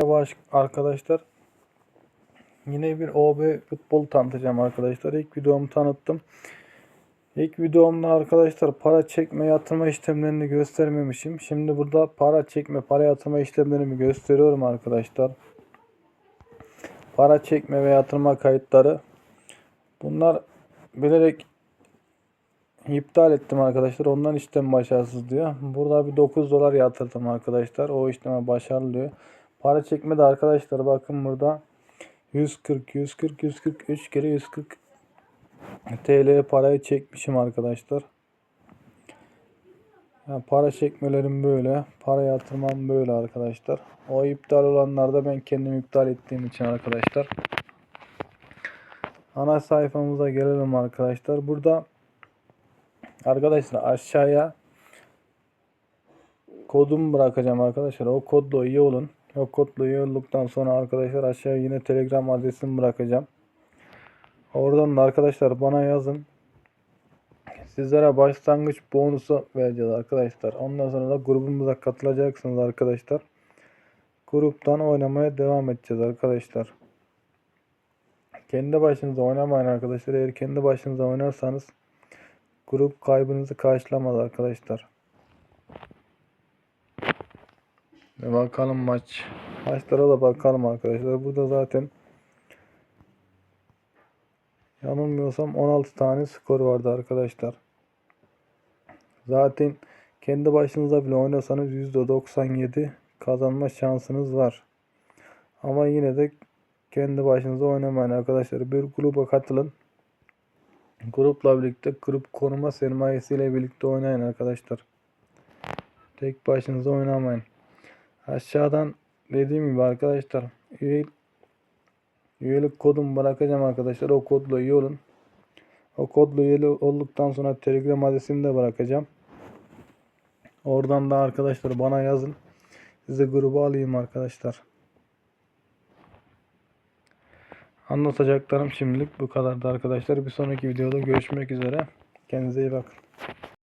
baş arkadaşlar. Yine bir OB futbol tanıtacağım arkadaşlar. İlk videomu tanıttım. İlk videomda arkadaşlar para çekme yatırma işlemlerini göstermemişim. Şimdi burada para çekme para yatırma işlemlerimi gösteriyorum arkadaşlar. Para çekme ve yatırma kayıtları. Bunlar bilerek iptal ettim arkadaşlar. Ondan işlem başarısız diyor. Burada bir 9 dolar yatırdım arkadaşlar. O işleme başarılı diyor. Para çekme de arkadaşlar bakın burada 140 140 143 kere 140 TL parayı çekmişim arkadaşlar. Yani para çekmelerim böyle. Para yatırmam böyle arkadaşlar. O iptal olanlarda ben kendim iptal ettiğim için arkadaşlar. Ana sayfamıza gelelim arkadaşlar. Burada arkadaşlar aşağıya kodumu bırakacağım arkadaşlar. O kodla iyi olun. İyi olduktan sonra arkadaşlar aşağıya yine telegram adresimi bırakacağım. Oradan da arkadaşlar bana yazın. Sizlere başlangıç bonusu vereceğiz arkadaşlar. Ondan sonra da grubumuza katılacaksınız arkadaşlar. Gruptan oynamaya devam edeceğiz arkadaşlar. Kendi başınıza oynamayın arkadaşlar. Eğer kendi başınıza oynarsanız grup kaybınızı karşılamaz arkadaşlar. Ve bakalım maç. Maçlara da bakalım arkadaşlar. Burada zaten yanılmıyorsam 16 tane skor vardı arkadaşlar. Zaten kendi başınıza bile oynasanız %97 kazanma şansınız var. Ama yine de kendi başınıza oynamayın arkadaşlar. Bir gruba katılın. Grupla birlikte grup koruma sermayesiyle birlikte oynayın arkadaşlar. Tek başınıza oynamayın. Aşağıdan dediğim gibi arkadaşlar üye, üyelik kodumu bırakacağım arkadaşlar. O kodla üye olun. O kodla üye olduktan sonra Telegram adresimi de bırakacağım. Oradan da arkadaşlar bana yazın. Size grubu alayım arkadaşlar. Anlatacaklarım şimdilik bu kadardı arkadaşlar. Bir sonraki videoda görüşmek üzere. Kendinize iyi bakın.